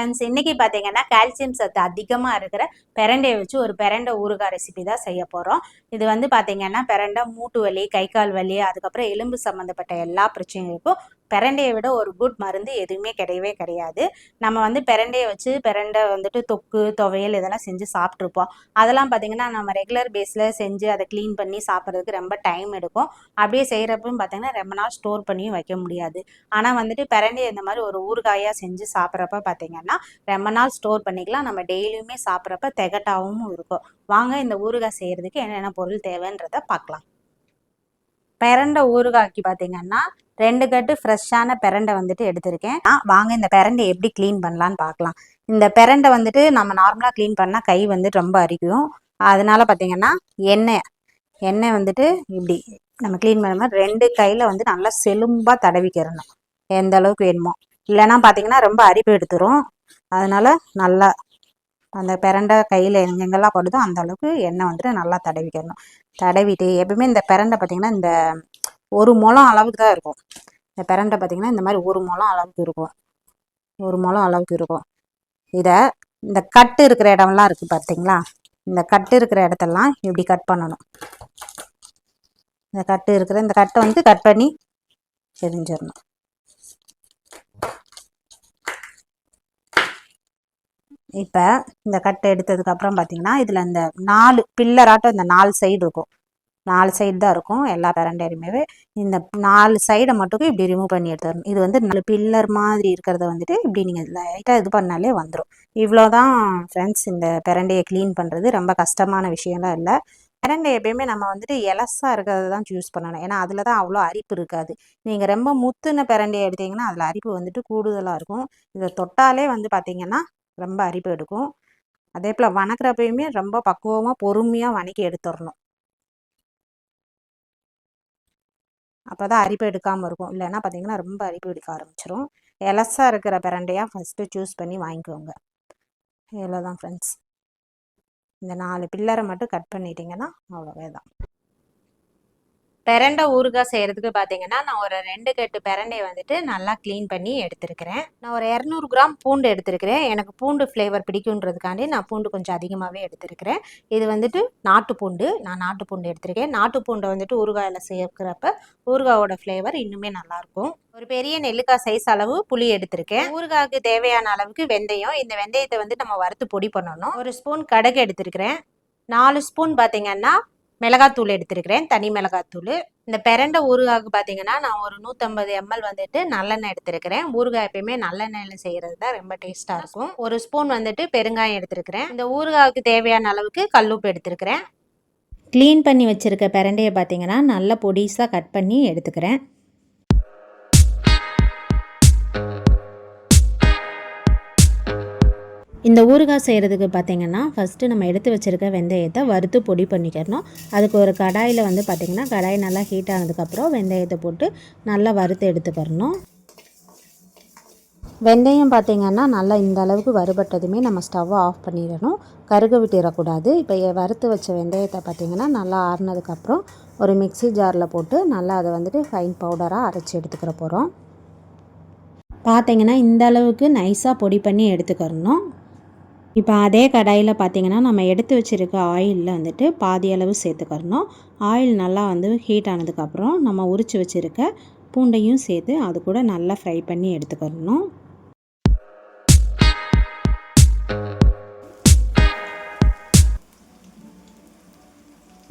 Friends இன்னைக்கு பார்த்தீங்கன்னா calcium சத்து அதிகமாக இருக்கிற பெரண்டையை வச்சு ஒரு பெரண்டை ஊறுகாய் ரெசிபி தான் செய்ய போகிறோம் இது வந்து பார்த்தீங்கன்னா பெரண்டை மூட்டு வலி கை கால் வலி அதுக்கப்புறம் எலும்பு சம்மந்தப்பட்ட எல்லா பிரச்சனைகளுக்கும் பெரண்டையை விட ஒரு குட் மருந்து எதுவுமே கிடையவே கிடையாது. நம்ம வந்து பெரண்டையை வச்சு பெரண்டை வந்துட்டு தொக்கு துவையல் இதெல்லாம் செஞ்சு சாப்பிட்ருப்போம் அதெல்லாம் பார்த்தீங்கன்னா நம்ம ரெகுலர் பேஸில் செஞ்சு அதை க்ளீன் பண்ணி சாப்பிட்றதுக்கு ரொம்ப டைம் எடுக்கும். அப்படியே செய்கிறப்பவும் பார்த்தீங்கன்னா ரொம்ப நாள் ஸ்டோர் பண்ணியும் வைக்க முடியாது. ஆனால் வந்துட்டு பெரண்டையை இந்த மாதிரி ஒரு ஊறுகாயாக செஞ்சு சாப்பிட்றப்ப பார்த்தீங்கன்னா ரொம்ப நாள் ஸ்டோர் பண்ணிக்கலாம். நம்ம டெய்லியுமே சாப்பிட்றப்ப திகட்டாகவும் இருக்கும். வாங்க இந்த ஊறுகாய் செய்கிறதுக்கு என்னென்ன பொருள் தேவைன்றதை பார்க்கலாம் பெரண்டை ஊறுகாய்க்கு பார்த்தீங்கன்னா ரெண்டு கட்டு ஃப்ரெஷ்ஷான பெரண்டை வந்துட்டு எடுத்திருக்கேன். நான் வாங்க இந்த பெரண்டை எப்படி க்ளீன் பண்ணலான்னு பார்க்கலாம் இந்த பெரண்டை வந்துட்டு நம்ம நார்மலாக க்ளீன் பண்ணால் கை வந்துட்டு ரொம்ப அரிக்கும். அதனால பார்த்தீங்கன்னா எண்ணெய் எண்ணெய் வந்துட்டு இப்படி நம்ம க்ளீன் பண்ண ரெண்டு கையில் வந்து நல்லா செலும்பாக தடவிக்கிறணும். எந்த அளவுக்கு வேணுமோ. இல்லைன்னா பார்த்தீங்கன்னா ரொம்ப அரிப்பு எடுத்துரும். அதனால நல்லா அந்த பிரண்டை கையில் எங்கெங்கெல்லாம் படுதோ அந்த அளவுக்கு எண்ணெய் வந்துட்டு நல்லா தடவிக்கணும். தடவிட்டு எப்பவுமே இந்த பிரண்டை பார்த்தீங்கன்னா இந்த ஒரு முளம் அளவுக்கு தான் இருக்கும். இந்த பிரண்டை பார்த்தீங்கன்னா இந்த மாதிரி ஒரு முளம் அளவுக்கு இருக்கும். ஒரு முளம் அளவுக்கு இருக்கும். இதை இந்த கட்டு இருக்கிற இடம்லாம் இருக்குது பார்த்தீங்களா இந்த கட்டு இருக்கிற இடத்தெல்லாம் இப்படி கட் பண்ணணும். இந்த கட்டு இருக்கிற இந்த கட்டை வந்து கட் பண்ணி தெரிஞ்சிடணும் இப்போ இந்த கட்டை எடுத்ததுக்கப்புறம் பார்த்தீங்கன்னா இதில் இந்த நாலு பில்லராட்டம் இந்த நாலு சைடு இருக்கும். நாலு சைடு தான் இருக்கும். எல்லா பிரண்டையுமே இந்த நாலு சைடை மட்டும் இப்படி ரிமூவ் பண்ணி எடுத்துடணும். இது வந்து நாலு பில்லர் மாதிரி இருக்கிறத வந்துட்டு இப்படி நீங்கள் லைட்டாக இது பண்ணாலே வந்துடும் இவ்வளோதான் ஃப்ரெண்ட்ஸ் இந்த பிரண்டையை க்ளீன் பண்ணுறது ரொம்ப கஷ்டமான விஷயம்லாம் இல்லை. பிரண்டை எப்பயுமே நம்ம வந்துட்டு எலஸாக இருக்கிறத தான் சூஸ் பண்ணணும். ஏன்னா அதில் தான் அவ்வளோ அரிப்பு இருக்காது. நீங்கள் ரொம்ப முத்துன பிரண்டையை எடுத்தீங்கன்னா அதில் அரிப்பு வந்துட்டு கூடுதலாக இருக்கும். இதை தொட்டாலே வந்து பார்த்தீங்கன்னா ரொம்ப அரிப்பு எடுக்கும். அதே போல் வணக்கிறப்பயுமே ரொம்ப பக்குவமாக பொறுமையாக வணக்கி எடுத்துடணும். அப்போ தான் அரிப்பு எடுக்காமல் இருக்கும். இல்லைன்னா பார்த்தீங்கன்னா ரொம்ப அரிப்பு எடுக்க ஆரம்பிச்சிரும். எலசாக இருக்கிற பிரண்டையாக ஃபஸ்ட்டு சூஸ் பண்ணி வாங்கிக்கோங்க. இவ்வளோதான் ஃப்ரெண்ட்ஸ் இந்த நாலு பில்லரை மட்டும் கட் பண்ணிட்டீங்கன்னா அவ்வளோவே தான் பெரண்டை ஊறுகாய் செய்கிறதுக்கு பார்த்தீங்கன்னா நான் ஒரு ரெண்டு கட்டு பெரண்டையை வந்துட்டு நல்லா க்ளீன் பண்ணி எடுத்துருக்கிறேன். நான் ஒரு இரநூறு கிராம் பூண்டு எடுத்திருக்கிறேன். எனக்கு பூண்டு ஃப்ளேவர் பிடிக்குன்றதுக்காண்டி நான் பூண்டு கொஞ்சம் அதிகமாகவே எடுத்துருக்கிறேன். இது வந்துட்டு நாட்டு பூண்டு. நான் நாட்டு பூண்டு எடுத்திருக்கேன். நாட்டு பூண்டை வந்துட்டு ஊறுகாயில் சேர்க்குறப்ப ஊறுகாயோட ஃப்ளேவர் இன்னுமே நல்லாயிருக்கும். ஒரு பெரிய நெல்லிக்காய் சைஸ் அளவு புளி எடுத்திருக்கேன். ஊறுகாய்க்கு தேவையான அளவுக்கு வெந்தயம். இந்த வெந்தயத்தை வந்து நம்ம வறுத்து பொடி பண்ணணும். ஒரு ஸ்பூன் கடுகு எடுத்திருக்கிறேன். நாலு ஸ்பூன் பார்த்தீங்கன்னா மிளகாத்தூள் எடுத்திருக்கிறேன். தனி மிளகாத்தூள். இந்த பெரண்டை ஊறுகாய்க்கு பார்த்தீங்கன்னா நான் ஒரு நூற்றம்பது எம்எல் வந்துட்டு நல்லெண்ணெய் எடுத்திருக்கிறேன். ஊறுகாய் எப்பயுமே நல்லெண்ணெயில் செய்கிறது தான் ரொம்ப டேஸ்ட்டாக இருக்கும். ஒரு ஸ்பூன் வந்துட்டு பெருங்காயம் எடுத்திருக்கிறேன். இந்த ஊறுகாய்க்கு தேவையான அளவுக்கு கல்லுப்பு எடுத்திருக்கிறேன். க்ளீன் பண்ணி வச்சுருக்க பெரண்டையை பார்த்தீங்கன்னா நல்லா பொடிசாக கட் பண்ணி எடுத்துக்கிறேன். இந்த ஊறுகாய் செய்கிறதுக்கு பார்த்தீங்கன்னா ஃபஸ்ட்டு நம்ம எடுத்து வச்சுருக்க வெந்தயத்தை வறுத்து பொடி பண்ணிக்கிறணும் அதுக்கு ஒரு கடாயில் வந்து பார்த்திங்கன்னா கடாய் நல்லா ஹீட் ஆனதுக்கப்புறம் வெந்தயத்தை போட்டு நல்லா வறுத்து எடுத்துக்கிறணும். வெந்தயம் பார்த்திங்கன்னா நல்லா இந்த அளவுக்கு வறுபட்டதுமே நம்ம ஸ்டவ்வை ஆஃப் பண்ணிடணும். கருக விட்டுறக்கூடாது. இப்போ வறுத்து வச்ச வெந்தயத்தை பார்த்திங்கன்னா நல்லா ஆறுனதுக்கப்புறம் ஒரு மிக்ஸி ஜாரில் போட்டு நல்லா அதை வந்துட்டு ஃபைன் பவுடராக அரைச்சி எடுத்துக்கிற போகிறோம் பார்த்திங்கன்னா இந்த அளவுக்கு நைஸாக பொடி பண்ணி எடுத்துக்கிறணும். இப்போ அதே கடாயில் பார்த்தீங்கன்னா நம்ம எடுத்து வச்சுருக்க ஆயிலில் வந்துட்டு பாதி அளவு சேர்த்துக்கிறணும். ஆயில் நல்லா வந்து ஹீட் ஆனதுக்கப்புறம் நம்ம உரித்து வச்சுருக்க பூண்டையும் சேர்த்து அது கூட நல்லா ஃப்ரை பண்ணி எடுத்துக்கிறணும்.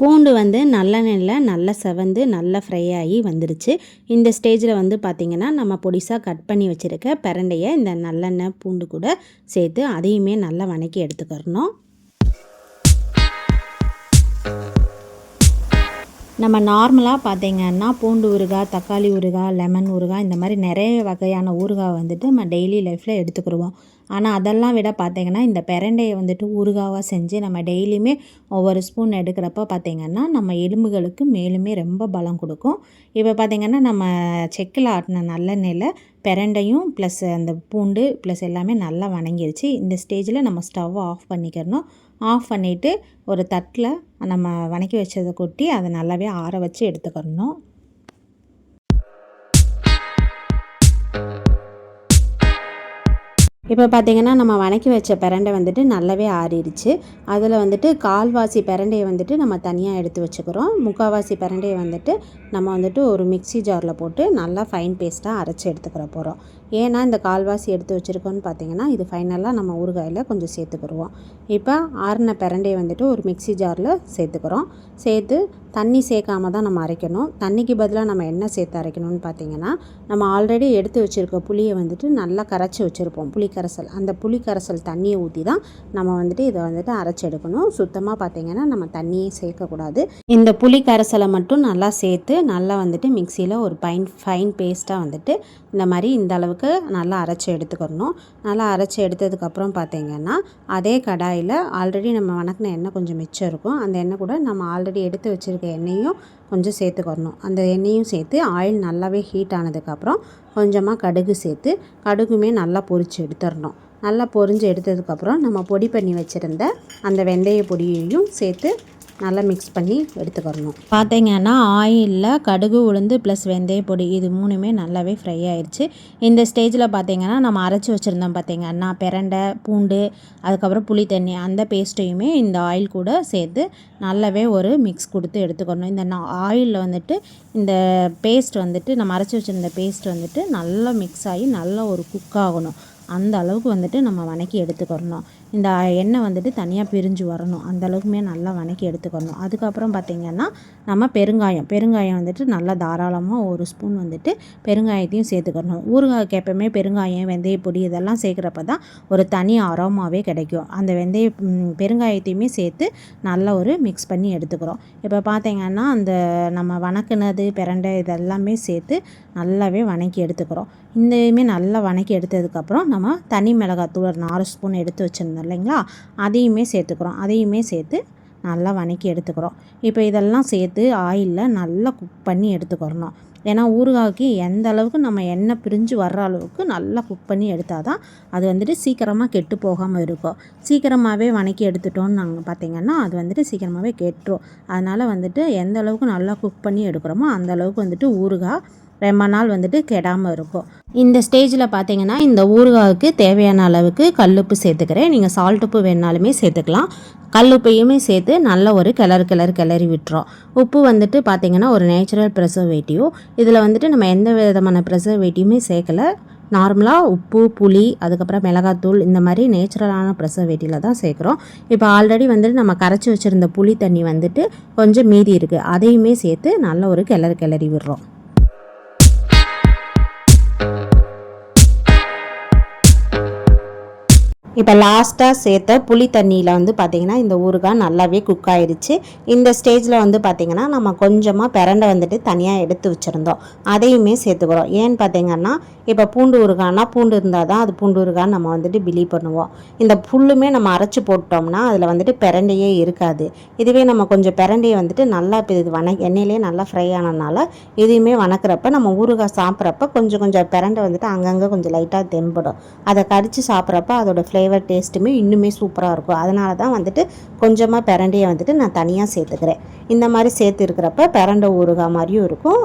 பூண்டு வந்து நல்லெண்ணெயில் நல்லா செவந்து நல்லா ஃப்ரை ஆகி வந்துருச்சு. இந்த ஸ்டேஜில் வந்து பார்த்திங்கன்னா நம்ம பொடிசாக கட் பண்ணி வச்சுருக்க பிரண்டையை இந்த நல்லெண்ணெய் பூண்டு கூட சேர்த்து அதையுமே நல்லா வணக்கி எடுத்துக்கிறணும். நம்ம நார்மலாக பார்த்திங்கன்னா பூண்டு ஊறுகாய் தக்காளி ஊறுகாய் லெமன் ஊறுகாய் இந்த மாதிரி நிறைய வகையான ஊறுகாய் வந்துட்டு நம்ம டெய்லி லைஃப்பில் எடுத்துக்கிடுவோம். ஆனால் அதெல்லாம் விட பார்த்திங்கன்னா இந்த பெரண்டையை வந்துட்டு ஊறுகாவாக செஞ்சு நம்ம டெய்லியுமே ஒவ்வொரு ஸ்பூன் எடுக்கிறப்ப பார்த்திங்கன்னா நம்ம எலும்புகளுக்கு மேலுமே ரொம்ப பலம் கொடுக்கும். இப்போ பார்த்திங்கன்னா நம்ம செக்கில் ஆட்டின நல்லெண்ணெயில் பெரண்டையும் ப்ளஸ் அந்த பூண்டு ப்ளஸ் எல்லாமே நல்லா வணங்கிருச்சு. இந்த ஸ்டேஜில் நம்ம ஸ்டவ்வை ஆஃப் பண்ணிக்கிறணும். ஆஃப் பண்ணிவிட்டு ஒரு தட்டில் நம்ம வணக்கி வச்சதை கொட்டி அதை நல்லாவே ஆற வச்சு எடுத்துக்கிறணும். இப்போ பார்த்திங்கன்னா நம்ம வணக்கி வச்ச பிரண்டை வந்துட்டு நல்லாவே ஆறிடுச்சு. அதில் வந்துட்டு கால்வாசி பிரண்டையை வந்துட்டு நம்ம தனியாக எடுத்து வச்சுக்கிறோம். முக்கால்வாசி பிரண்டையை வந்துட்டு நம்ம வந்துட்டு ஒரு மிக்ஸி ஜாரில் போட்டு நல்லா ஃபைன் பேஸ்ட்டாக அரைச்சி எடுத்துக்கிற போகிறோம். ஏன்னா இந்த கால்வாசி எடுத்து வச்சுருக்கோன்னு பார்த்தீங்கன்னா இது ஃபைனலாக நம்ம ஊறுகாயில் கொஞ்சம் சேர்த்துக்கிடுவோம் இப்போ ஆறின பிரண்டையை வந்துட்டு ஒரு மிக்ஸி ஜாரில் சேர்த்துக்கிறோம். சேர்த்து தண்ணி சேர்க்காம தான் நம்ம அரைக்கணும். தண்ணிக்கு பதிலாக நம்ம என்ன சேர்த்து அரைக்கணும்னு பார்த்தீங்கன்னா நம்ம ஆல்ரெடி எடுத்து வச்சுருக்க புளியை வந்துட்டு நல்லா கரைச்சி வச்சுருப்போம். புளி கரைசல் அந்த புளி கரைசல் தண்ணியை ஊற்றி தான் நம்ம வந்துட்டு இதை வந்துட்டு அரைச்சி எடுக்கணும். சுத்தமாக பார்த்தீங்கன்னா நம்ம தண்ணியே சேர்க்கக்கூடாது. இந்த புளி கரைசலை மட்டும் நல்லா சேர்த்து நல்லா வந்துட்டு மிக்சியில் ஒரு பைன் ஃபைன் பேஸ்ட்டாக வந்துட்டு இந்த மாதிரி இந்த அளவுக்கு நல்லா அரைச்சி எடுத்துக்கணும். நல்லா அரைச்சி எடுத்ததுக்கப்புறம் பார்த்தீங்கன்னா அதே கடாயில் ஆல்ரெடி நம்ம வணக்கின எண்ணெய் கொஞ்சம் மிச்சம் இருக்கும். அந்த எண்ணெய் கூட நம்ம ஆல்ரெடி எடுத்து வச்சுருக்க எண்ணெயும் கொஞ்சம் சேர்த்துக்கணும். அந்த எண்ணெயும் சேர்த்து ஆயில் நல்லாவே ஹீட் ஆனதுக்கப்புறம் கொஞ்சமாக கடுகு சேர்த்து கடுகுமே நல்லா பொரித்து எடுத்துடணும். நல்லா பொரிஞ்சு எடுத்ததுக்கப்புறம் நம்ம பொடி பண்ணி வச்சுருந்த அந்த வெந்தய பொடியையும் சேர்த்து நல்லா மிக்ஸ் பண்ணி எடுத்துக்கிறணும். பார்த்தீங்கன்னா ஆயிலில் கடுகு உளுந்து ப்ளஸ் வெந்தய பொடி இது மூணுமே நல்லாவே ஃப்ரை ஆயிடுச்சு இந்த ஸ்டேஜில் பார்த்தீங்கன்னா நம்ம அரைச்சி வச்சுருந்தோம் பார்த்தீங்கன்னா பிரண்டை பூண்டு அதுக்கப்புறம் புளி தண்ணி அந்த பேஸ்ட்டையுமே இந்த ஆயில் கூட சேர்த்து நல்லாவே ஒரு மிக்ஸ் கொடுத்து எடுத்துக்கணும். இந்த ஆயிலில் வந்துட்டு இந்த பேஸ்ட் வந்துட்டு நம்ம அரைச்சி வச்சுருந்த பேஸ்ட் வந்துட்டு நல்லா மிக்ஸ் ஆகி நல்லா ஒரு குக் ஆகணும். அந்த அளவுக்கு வந்துட்டு நம்ம வணக்கி எடுத்துக்கிறணும். இந்த எண்ணெய் வந்துட்டு தனியாக பிரிஞ்சு வரணும். அந்த அளவுக்குமே நல்லா வணக்கி எடுத்துக்கணும் அதுக்கப்புறம் பார்த்திங்கன்னா நம்ம பெருங்காயம். பெருங்காயம் வந்துட்டு நல்லா தாராளமாக ஒரு ஸ்பூன் வந்துட்டு பெருங்காயத்தையும் சேர்த்துக்கணும் ஊறுகாய்க்கு எப்போவுமே பெருங்காயம் வெந்தயப்பொடி இதெல்லாம் சேர்க்குறப்ப தான் ஒரு தனி அரோமாவே கிடைக்கும். அந்த வெந்தய பெருங்காயத்தையுமே சேர்த்து நல்லா ஒரு மிக்ஸ் பண்ணி எடுத்துக்கிறோம். இப்போ பார்த்திங்கன்னா அந்த நம்ம வணக்குனது பிரண்டை இதெல்லாமே சேர்த்து நல்லாவே வணக்கி எடுத்துக்கிறோம். இதையுமே நல்லா வணக்கி எடுத்ததுக்கப்புறம் நம்ம தனி மிளகாத்தூள் ஒரு நாலு ஸ்பூன் எடுத்து வச்சுருந்தோம் இல்லைங்களா? அதையுமே சேர்த்துக்கிறோம். அதையுமே சேர்த்து நல்லா வணக்கி எடுத்துக்கிறோம். இப்போ இதெல்லாம் சேர்த்து ஆயிலில் நல்லா குக் பண்ணி எடுத்துக்கிறணும். ஏன்னா ஊறுகாய்க்கு எந்த அளவுக்கு நம்ம எண்ணெய் பிரிஞ்சு வர்ற அளவுக்கு நல்லா குக் பண்ணி எடுத்தால் தான் அது வந்துட்டு சீக்கிரமாக கெட்டு போகாமல் இருக்கும். சீக்கிரமாகவே வணக்கி எடுத்துட்டோன்னு நாங்கள் பார்த்திங்கன்னா அது வந்துட்டு சீக்கிரமாகவே கெட்டுரும். அதனால் வந்துட்டு எந்த அளவுக்கு நல்லா குக் பண்ணி எடுக்கிறோமோ அந்த அளவுக்கு வந்துட்டு ஊறுகாய் ரொம்ப நாள் வந்துட்டு கெடாமல் இருக்கும். இந்த ஸ்டேஜில் பார்த்தீங்கன்னா இந்த ஊறுகாய்க்கு தேவையான அளவுக்கு கல்லுப்பு சேர்த்துக்கிறேன். நீங்கள் சால்ட் உப்பு வேணாலுமே சேர்த்துக்கலாம். கல்லுப்பையுமே சேர்த்து நல்ல ஒரு கிளறு கிளறு கிளறி விட்டுரும் உப்பு வந்துட்டு பார்த்திங்கன்னா ஒரு நேச்சுரல் ப்ரிசர்வேட்டிவ் இதில் வந்துட்டு நம்ம எந்த விதமான ப்ரிசர்வேட்டிவுமே சேர்க்கலை. நார்மலாக உப்பு புளி அதுக்கப்புறம் மிளகாத்தூள் இந்த மாதிரி நேச்சுரலான ப்ரெசர்வேட்டிவில் தான் சேர்க்குறோம். இப்போ ஆல்ரெடி வந்துட்டு நம்ம கரைச்சி வச்சுருந்த புளி தண்ணி வந்துட்டு கொஞ்சம் மீதி இருக்குது அதையுமே சேர்த்து நல்ல ஒரு கிளறு கிளறி விடுறோம். இப்போ லாஸ்ட்டாக சேர்த்த புளி தண்ணியில் வந்து பார்த்திங்கன்னா இந்த ஊறுகாய் நல்லாவே குக் ஆயிடுச்சு. இந்த ஸ்டேஜில் வந்து பார்த்திங்கன்னா நம்ம கொஞ்சமாக பிரண்டை வந்துட்டு தனியாக எடுத்து வச்சுருந்தோம். அதையுமே சேர்த்துக்கிறோம். ஏன்னு பார்த்திங்கன்னா இப்போ பூண்டு ஊறுகாய்னா பூண்டு இருந்தால் தான் அது பூண்டு ஊறுகான்னு நம்ம வந்துட்டு பிலீவ் பண்ணுவோம். இந்த புல்லுமே நம்ம அரைச்சி போட்டோம்னா அதில் வந்துட்டு பிறண்டையே இருக்காது. இதுவே நம்ம கொஞ்சம் பிறண்டையை வந்துட்டு நல்லா இப்போ இது வன எண்ணெயிலே நல்லா ஃப்ரை ஆனதுனால இதையுமே வணக்கிறப்ப நம்ம ஊறுகாய் சாப்பிட்றப்ப கொஞ்சம் கொஞ்சம் பிறண்டை வந்துட்டு அங்கங்கே கொஞ்சம் லைட்டாக தெம்படும். அதை கடித்து சாப்பிட்றப்ப அதோட ஃப்ளேவர் ஃப்ளேவர் டேஸ்ட்டுமே இன்னுமே சூப்பராக இருக்கும். அதனால தான் வந்துட்டு கொஞ்சமாக பிரண்டையை வந்துட்டு நான் தனியாக சேர்த்துக்கிறேன். இந்த மாதிரி சேர்த்து இருக்கிறப்ப பிரண்டை ஊறுகாய் மாதிரியும் இருக்கும்.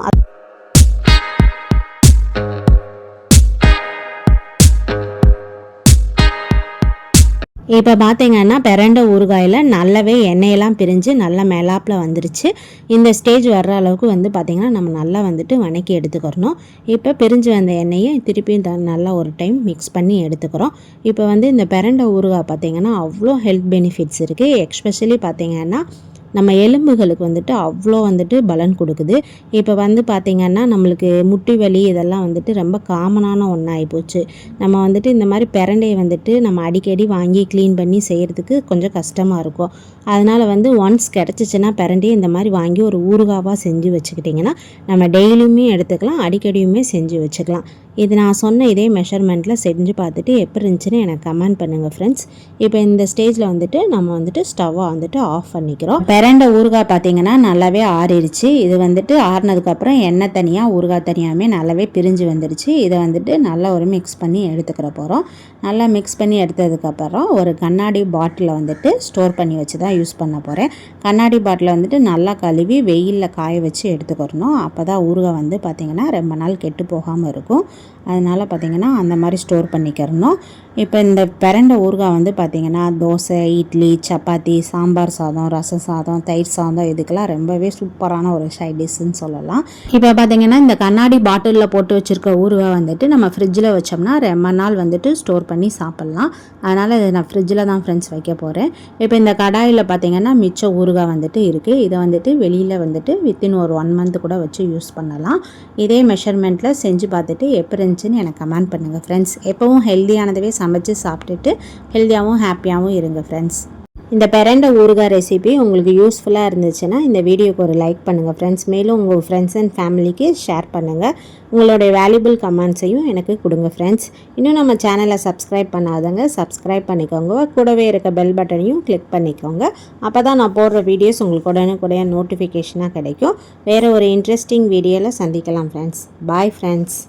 இப்போ பார்த்தீங்கன்னா பிரண்ட ஊறுகாயில் நல்லாவே எண்ணெயெல்லாம் பிரிஞ்சு நல்லா மேலாப்பில் வந்துருச்சு. இந்த ஸ்டேஜ் வர்ற அளவுக்கு வந்து பார்த்திங்கன்னா நம்ம நல்லா வந்துட்டு வணக்கி எடுத்துக்கிறணும். இப்போ பிரிஞ்சு வந்த எண்ணெயை திருப்பியும் த நல்லா ஒரு டைம் மிக்ஸ் பண்ணி எடுத்துக்கிறோம். இப்போ வந்து இந்த பிரண்ட ஊறுகாய் பார்த்திங்கன்னா அவ்வளோ ஹெல்த் பெனிஃபிட்ஸ் இருக்குது எக்ஸ்பெஷலி பார்த்திங்கன்னா நம்ம எலும்புகளுக்கு வந்துட்டு அவ்வளோ வந்துட்டு பலன் கொடுக்குது. இப்போ வந்து பார்த்திங்கன்னா நம்மளுக்கு முட்டி வலி இதெல்லாம் வந்துட்டு ரொம்ப காமனான ஒன்றாகி போச்சு. நம்ம வந்துட்டு இந்த மாதிரி பிரண்டையை வந்துட்டு நம்ம அடிக்கடி வாங்கி க்ளீன் பண்ணி செய்கிறதுக்கு கொஞ்சம் கஷ்டமாக இருக்கும். அதனால் வந்து ஒன்ஸ் கிடச்சிச்சின்னா பிரண்டையை இந்த மாதிரி வாங்கி ஒரு ஊறுகாவாக செஞ்சு வச்சுக்கிட்டிங்கன்னா நம்ம டெய்லியுமே எடுத்துக்கலாம் அடிக்கடியுமே செஞ்சு வச்சுக்கலாம். இது நான் சொன்ன இதே மெஷர்மெண்ட்டில் செஞ்சு பார்த்துட்டு எப்படி இருந்துச்சுன்னு எனக்கு கமெண்ட் பண்ணுங்கள் ஃப்ரெண்ட்ஸ் இப்போ இந்த ஸ்டேஜில் வந்துட்டு நம்ம வந்துட்டு ஸ்டவ்வை வந்துட்டு ஆஃப் பண்ணிக்கிறோம். பிறண்ட ஊறுகாய் பார்த்தீங்கன்னா நல்லாவே ஆறிடுச்சு. இது வந்துட்டு ஆறினதுக்கப்புறம் எண்ணெய் தனியாக ஊறுகாய் தனியாகவே நல்லாவே பிரிஞ்சு வந்துடுச்சு. இதை வந்துட்டு நல்லா ஒரு மிக்ஸ் பண்ணி எடுத்துக்கிற போகிறோம் நல்லா மிக்ஸ் பண்ணி எடுத்ததுக்கப்புறம் ஒரு கண்ணாடி பாட்டிலில் வந்துட்டு ஸ்டோர் பண்ணி வச்சு தான் யூஸ் பண்ண போகிறேன் கண்ணாடி பாட்டிலை வந்துட்டு நல்லா கழுவி வெயிலில் காய வச்சு எடுத்துக்கிறணும். அப்போ தான் ஊறுகாய் வந்து பார்த்திங்கன்னா ரொம்ப நாள் கெட்டு போகாமல் இருக்கும். அதனால் பார்த்திங்கன்னா அந்த மாதிரி ஸ்டோர் பண்ணிக்கிறணும். இப்போ இந்த பிறண்ட ஊறுகாய் வந்து பார்த்திங்கன்னா தோசை இட்லி சப்பாத்தி சாம்பார் சாதம் ரசம் சாதம் தயிர் சாதம் இதுக்கெல்லாம் ரொம்பவே சூப்பரான ஒரு சைட் டிஷ்ஷுன்னு சொல்லலாம். இப்போ பார்த்திங்கன்னா இந்த கண்ணாடி பாட்டிலில் போட்டு வச்சுருக்க ஊறுகாய் வந்துட்டு நம்ம ஃப்ரிட்ஜில் வச்சோம்னா ரொம்ப நாள் வந்துட்டு ஸ்டோர் பண்ணி சாப்பிட்லாம். அதனால் இதை நான் ஃப்ரிட்ஜில் தான் ஃப்ரெண்ட்ஸ் வைக்க போகிறேன் இப்போ இந்த கடாயில் பார்த்திங்கன்னா மிச்ச ஊறுகாய் வந்துட்டு இருக்குது இதை வந்துட்டு வெளியில் வந்துட்டு வித்தின் ஒரு ஒன் மந்த் கூட வச்சு யூஸ் பண்ணலாம். இதே மெஷர்மெண்ட்டில் செஞ்சு பார்த்துட்டு எப்படி இருந்துச்சுன்னு எனக்கு கமெண்ட் பண்ணுங்கள் ஃப்ரெண்ட்ஸ் எப்போவும் ஹெல்த்தியானதவே சமைச்சு சாப்பிட்டுட்டு ஹெல்த்தியாகவும் ஹாப்பியாகவும் இருங்க ஃப்ரெண்ட்ஸ் இந்த பெரண்ட ஊறுகாய் ரெசிபி உங்களுக்கு யூஸ்ஃபுல்லாக இருந்துச்சுன்னா இந்த வீடியோக்கு ஒரு லைக் பண்ணுங்கள் ஃப்ரெண்ட்ஸ் மேலும் உங்கள் ஃப்ரெண்ட்ஸ் அண்ட் ஃபேமிலிக்கு ஷேர் பண்ணுங்கள் உங்களுடைய வேல்யூபிள் கமெண்ட்ஸையும் எனக்கு கொடுங்க ஃப்ரெண்ட்ஸ் இன்னும் நம்ம சேனலை சப்ஸ்கிரைப் பண்ணாதவங்க சப்ஸ்கிரைப் பண்ணிக்கோங்க. கூடவே இருக்க பெல் பட்டனையும் கிளிக் பண்ணிக்கோங்க. அப்போ தான் நான் போடுற வீடியோஸ் உங்களுக்கு உடனுக்குடைய நோட்டிஃபிகேஷனாக கிடைக்கும். வேறு ஒரு இன்ட்ரெஸ்டிங் வீடியோவில் சந்திக்கலாம் ஃப்ரெண்ட்ஸ் பாய் ஃப்ரெண்ட்ஸ்